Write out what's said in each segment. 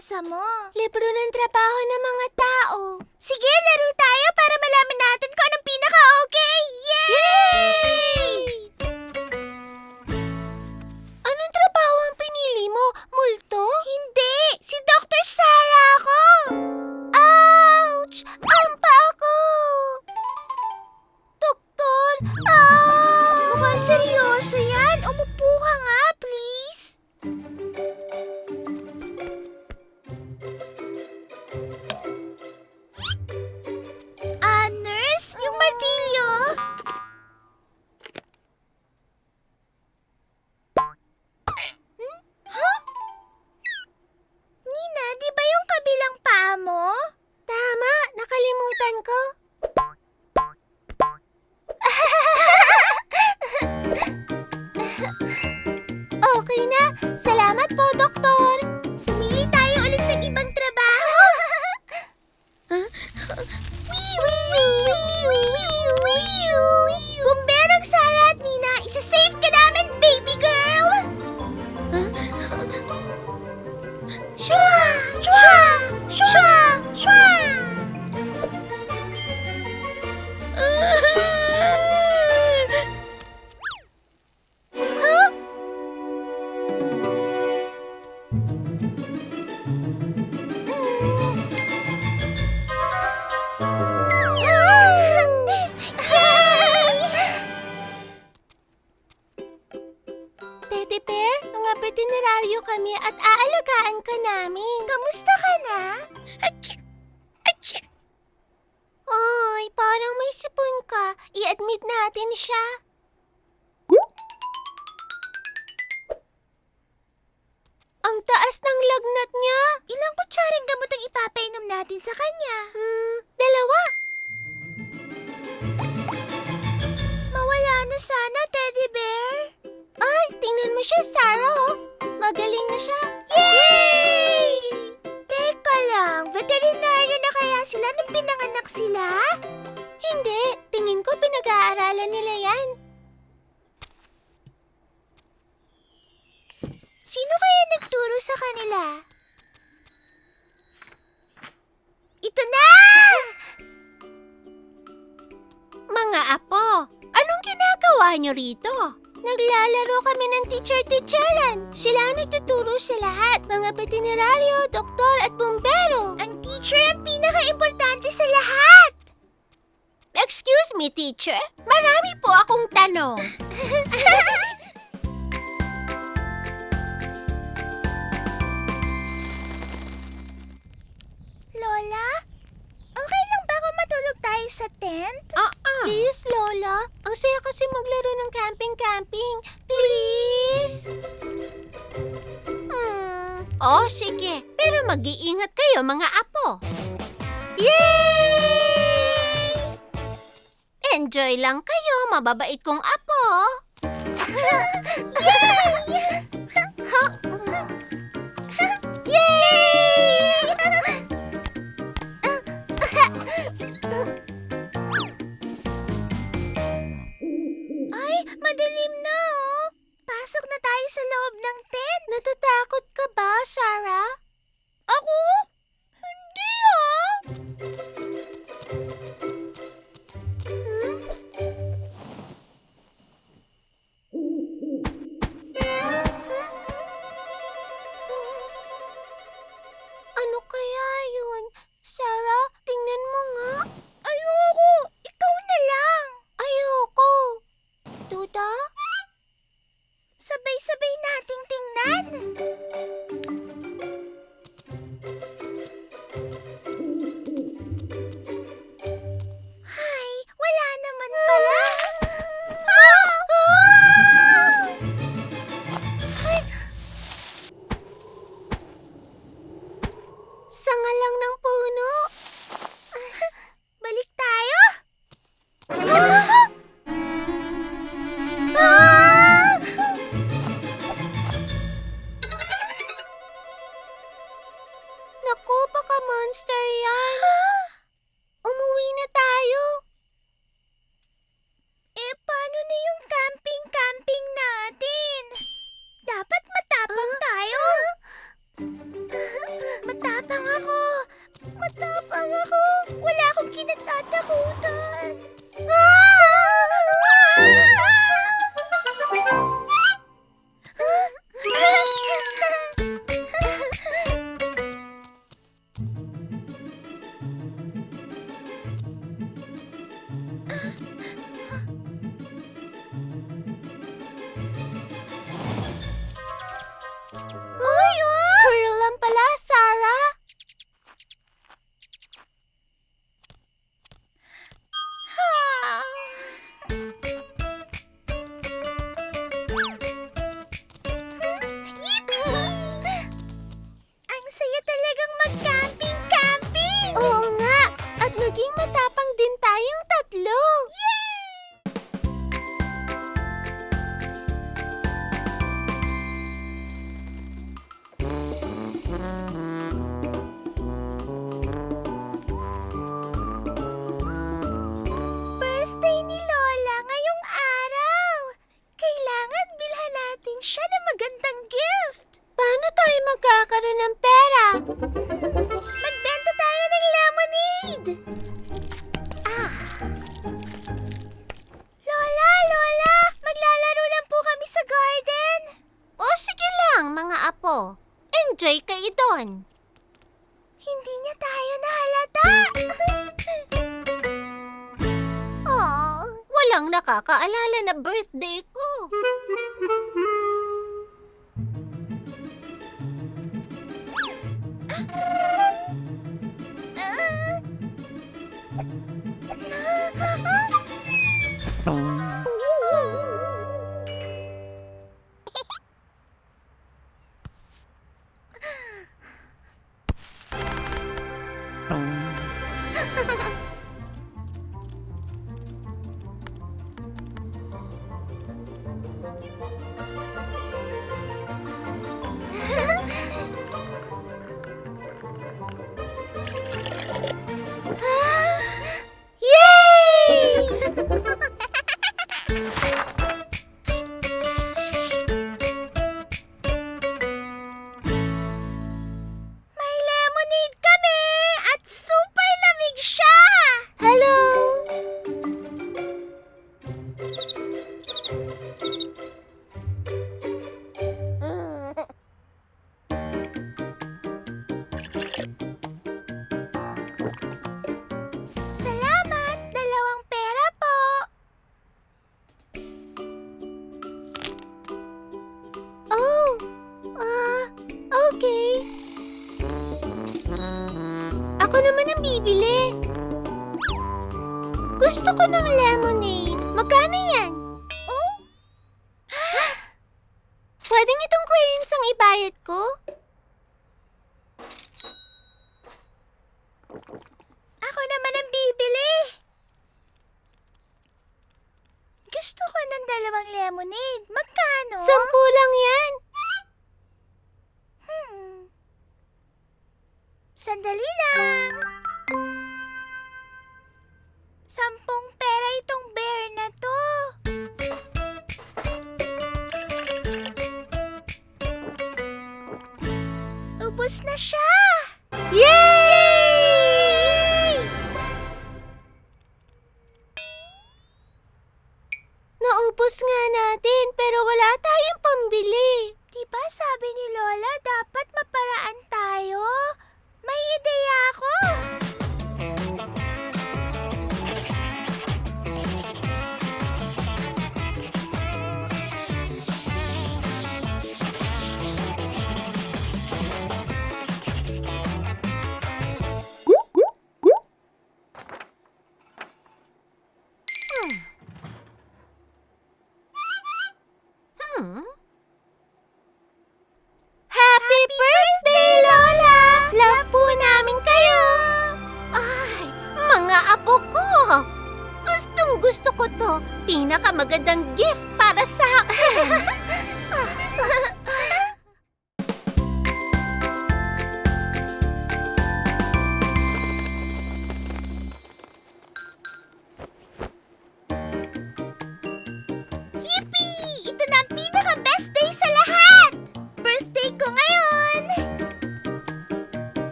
binabasa mo? Libro ng trabaho ng mga tao. Sige, laro tayo para malaman natin kung anong pinaka-okay! Yay! Anong trabaho ang pinili mo? Multo? Hindi! Si Dr. Sarah taas ng lagnat niya. Ilang kutsaring gamot ang ipapainom natin sa kanya? Hmm, dalawa. Mawala na sana, Teddy Bear. Ay, tingnan mo siya, Sarah. oh. Magaling na siya. Yay! Teka lang, veterinaryo na kaya sila nung pinanganak sila? Hindi, tingin ko pinag-aaralan nila yan. Sino kaya nagturo sa kanila? Ito na! Mga apo, anong ginagawa niyo rito? Naglalaro kami ng teacher-teacheran. Sila ang nagtuturo sa lahat. Mga veterinaryo, doktor at bumbero. Ang teacher ang pinaka-importante sa lahat! Excuse me, teacher. Marami po akong tanong. tayo sa tent? Uh-uh. Please, Lola. Ang saya kasi maglaro ng camping-camping. Please. Hmm. Oh, sige. Pero mag-iingat kayo, mga apo. Yay! Enjoy lang kayo, mababait kong apo. Ay, sa loob ng tent. Natatakot ka ba, Sarah? Ako? dalawang lemonade. Magkano? Sampu lang yan. Hmm. Sandali lang. Sampung pera itong bear na to. Ubus na siya! Yay!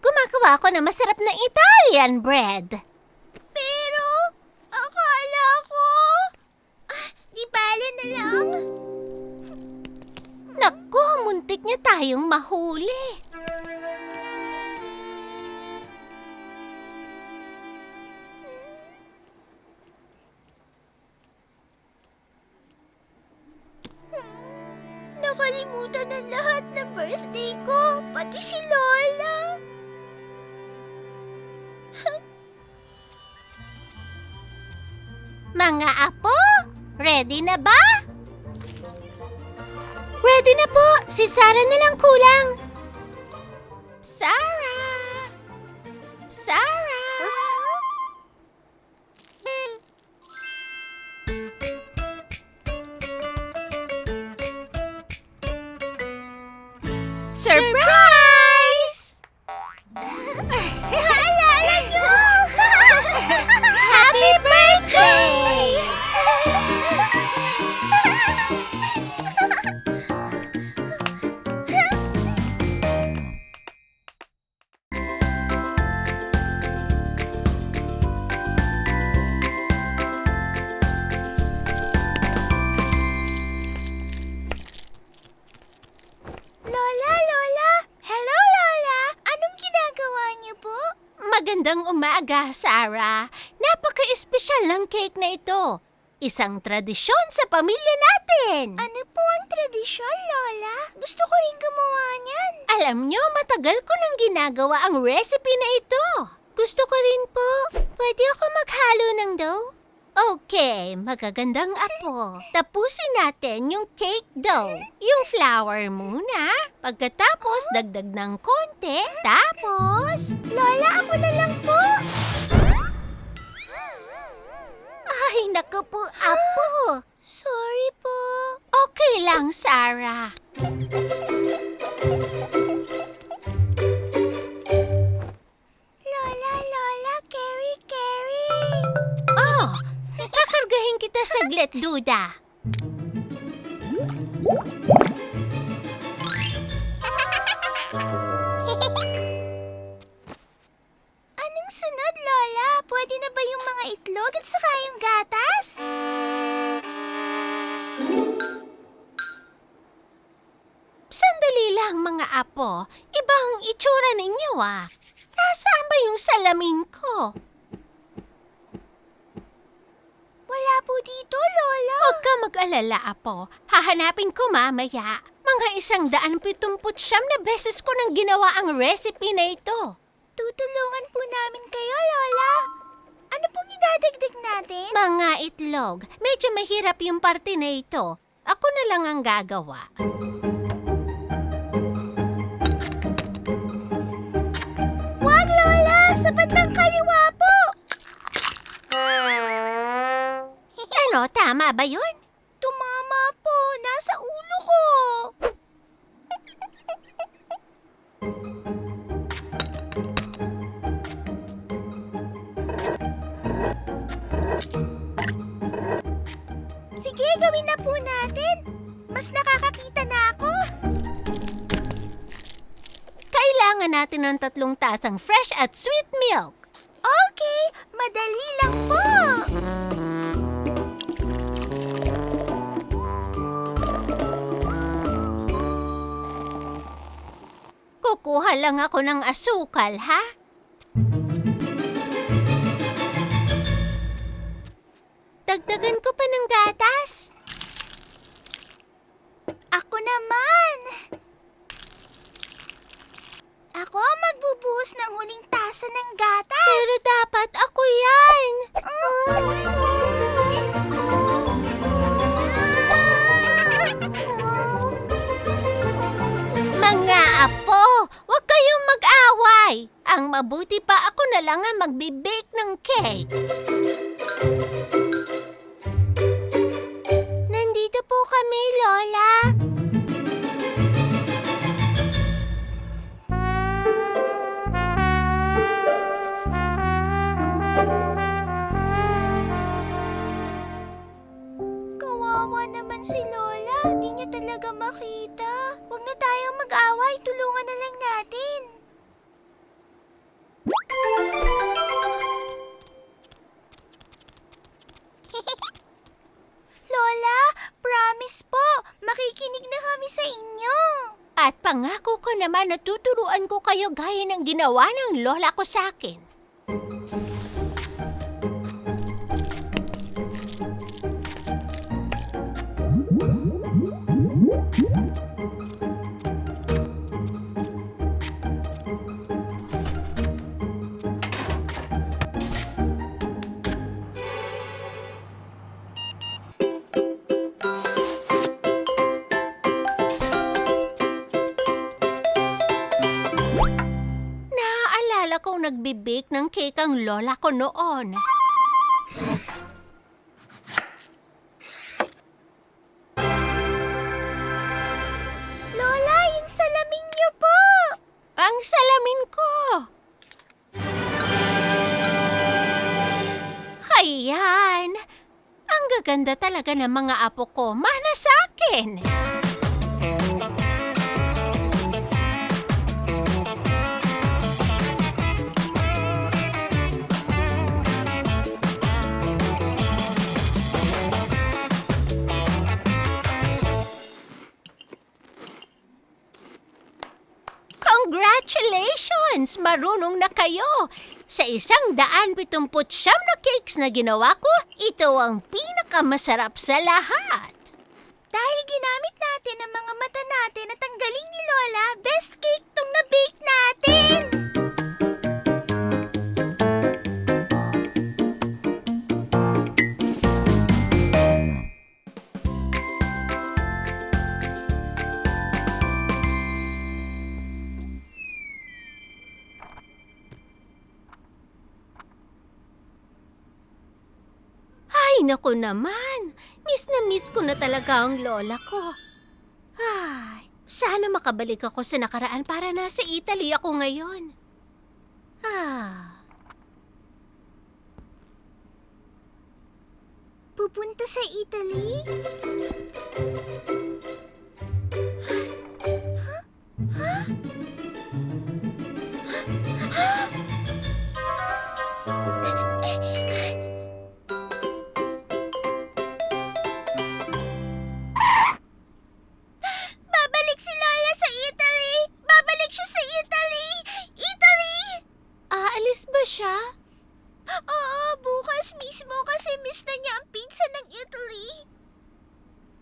Gumagawa ako ng masarap na Italian bread. Pero, akala ko... Ah, di bale na lang. Naku, muntik niya tayong mahuli. Ready na ba? Ready na po. Si Sarah na lang kulang. Sarah! Sarah! Surprise! Magandang umaga, Sarah. Napaka-espesyal ng cake na ito. Isang tradisyon sa pamilya natin. Ano po ang tradisyon, Lola? Gusto ko rin gumawa niyan. Alam nyo, matagal ko nang ginagawa ang recipe na ito. Gusto ko rin po. Pwede ako maghalo ng dough? Okay, magagandang apo. Tapusin natin yung cake dough. Yung flour muna. Pagkatapos, dagdag ng konti. Tapos... Lola, ako na lang po. Ay, naku po, apo. Sorry po. Okay lang, Sarah. Saglit, Duda. Mag-alala, apo. Hahanapin ko mamaya. Mga isang daan pitumput siyam na beses ko nang ginawa ang recipe na ito. Tutulungan po namin kayo, Lola. Ano pong idadagdag natin? Mga itlog. Medyo mahirap yung parte na ito. Ako na lang ang gagawa. Wag, Lola! Sa bandang kaliwa po! Ano, tama ba yun? Nasa ulo ko! Sige, gawin na po natin! Mas nakakakita na ako! Kailangan natin ng tatlong tasang fresh at sweet milk. Okay, madali lang po! Kukuha lang ako ng asukal, ha? Dagdagan ko pa ng gatas. Ako naman! Ako ang magbubuhos ng huling tasa ng gatas! Pero dapat ako yan. apo, kayong mag-away. Ang mabuti pa ako na lang ang magbe-bake ng cake. Nandito po kami, Lola. Kawawa naman si Lola. Di niya talaga makita. Huwag na tayong mag-away. Naman na tuturuan ko kayo gaya ng ginawa ng lola ko sa akin. Nagbe-bake ng cake ang lola ko noon. Lola, yung salamin niyo po. Ang salamin ko! Ayan! Ang gaganda talaga ng mga apo ko. Mana sa akin! Congratulations! Marunong na kayo! Sa isang daan pitumput siyam na cakes na ginawa ko, ito ang pinakamasarap sa lahat. Dahil ginamit natin ang mga mata natin at ang galing ni Lola, best cake tong na-bake natin! Ay, naku naman. Miss na miss ko na talaga ang lola ko. Ay, sana makabalik ako sa nakaraan para nasa Italy ako ngayon. Ah, Pupunta sa Italy? Babalik Oo, bukas mismo kasi miss na niya ang pizza ng Italy.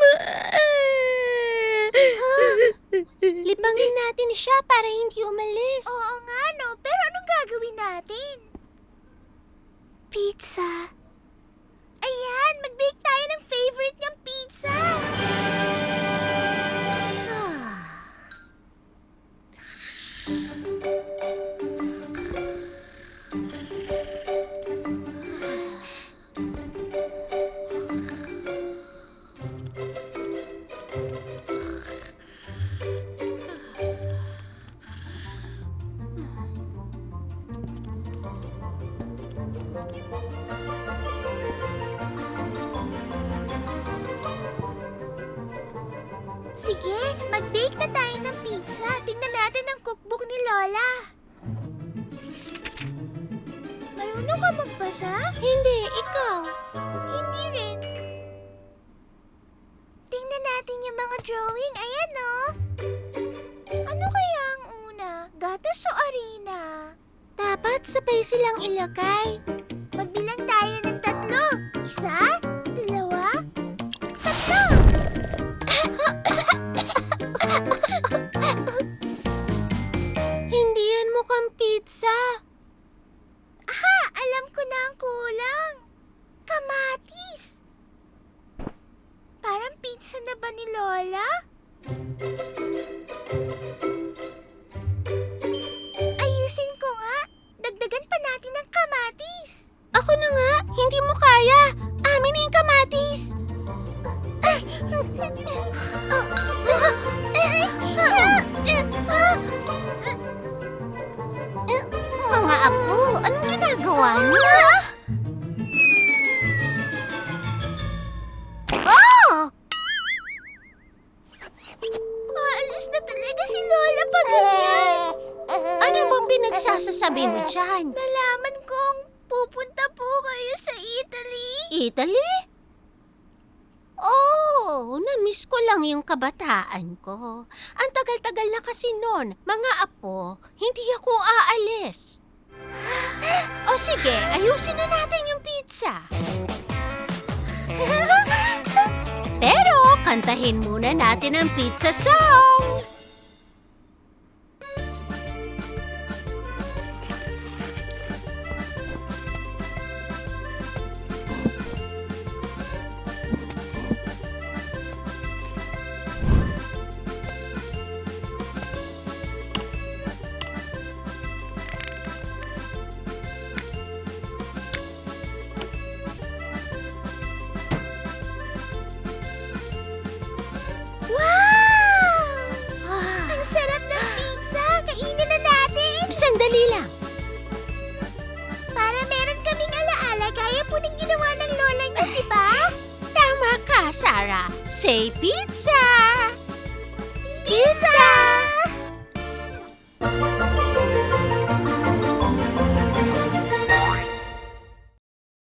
Libangin natin siya para hindi umalis. Oo nga no, pero anong gagawin natin? Pizza. Ayan, mag-bake tayo ng favorite niyang pizza. Ah. Sige, mag-bake na tayo ng pizza. Tingnan natin ang cookbook ni Lola. Marunong ka magbasa? Hindi, ikaw. Hindi rin. Tingnan natin yung mga drawing. Ayan, oh. Ano kaya ang una? Gatas o arena? Dapat sabay silang ilagay. Sasabi mo dyan? Nalaman kong pupunta po kayo sa Italy. Italy? Oh, na-miss ko lang yung kabataan ko. Ang tagal-tagal na kasi noon, mga apo, hindi ako aalis. O sige, ayusin na natin yung pizza. Pero kantahin muna natin ang pizza song.